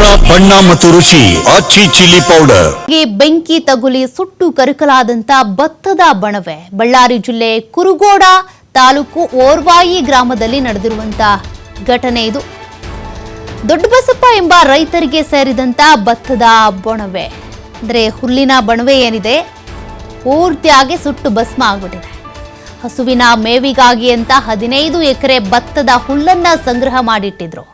ಖಾರ ಬಣ್ಣ ಮತ್ತು ಚಿಲ್ಲಿ ಪೌಡರ್. ಬೆಂಕಿ ತಗುಲಿ ಸುಟ್ಟು ಕರಕಲಾದಂತ ಭತ್ತದ ಬಣವೆ. ಬಳ್ಳಾರಿ ಜಿಲ್ಲೆ ಕುರುಗೋಡ ತಾಲೂಕು ಓರ್ವಾಯಿ ಗ್ರಾಮದಲ್ಲಿ ನಡೆದಿರುವಂತ ಘಟನೆ ಇದು. ದೊಡ್ಡಬಸಪ್ಪ ಎಂಬ ರೈತರಿಗೆ ಸೇರಿದಂತ ಭತ್ತದ ಬಣವೆ. ಅಂದ್ರೆ ಹುಲ್ಲಿನ ಬಣವೆ ಏನಿದೆ? ಪೂರ್ತಿಯಾಗಿ ಸುಟ್ಟು ಭಸ್ಮ ಆಗ್ಬಿಟ್ಟಿದೆ. ಹಸುವಿನ ಮೇವಿಗಾಗಿ ಅಂತ ಹದಿನೈದು ಎಕರೆ ಭತ್ತದ ಹುಲ್ಲನ್ನ ಸಂಗ್ರಹ ಮಾಡಿಟ್ಟಿದ್ರು.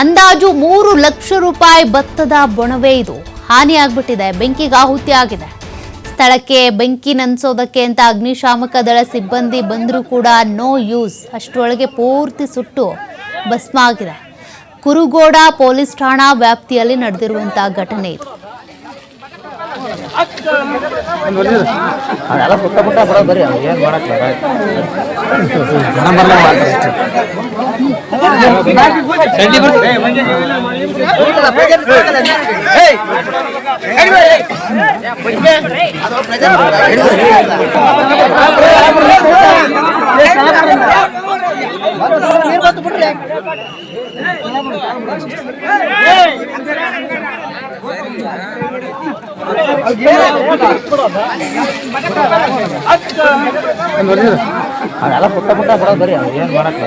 ಅಂದಾಜು ಮೂರು ಲಕ್ಷ ರೂಪಾಯಿ ಭತ್ತದ ಬೊಣವೆ ಇದು. ಹಾನಿಯಾಗ್ಬಿಟ್ಟಿದೆ ಬೆಂಕಿಗೆ ಆಹುತಿ ಆಗಿದೆ. ಸ್ಥಳಕ್ಕೆ ಬೆಂಕಿ ನಂದಿಸೋದಕ್ಕೆ ಅಂತ ಅಗ್ನಿಶಾಮಕ ದಳ ಸಿಬ್ಬಂದಿ ಬಂದರೂ ಕೂಡ ನೋ ಯೂಸ್ ಅಷ್ಟರೊಳಗೆ ಪೂರ್ತಿ ಸುಟ್ಟು ಭಸ್ಮ ಆಗಿದೆ ಕುರುಗೋಡ ಪೊಲೀಸ್ ಠಾಣಾ ವ್ಯಾಪ್ತಿಯಲ್ಲಿ ನಡೆದಿರುವಂತಹ ಘಟನೆ ಇದು. ಅದೆಲ್ಲ ಪುಟ್ಟ ಪುಟ್ಟ ಬರೋದು ಬರೀ ಏನು ಮಾಡಕ್ಕೆ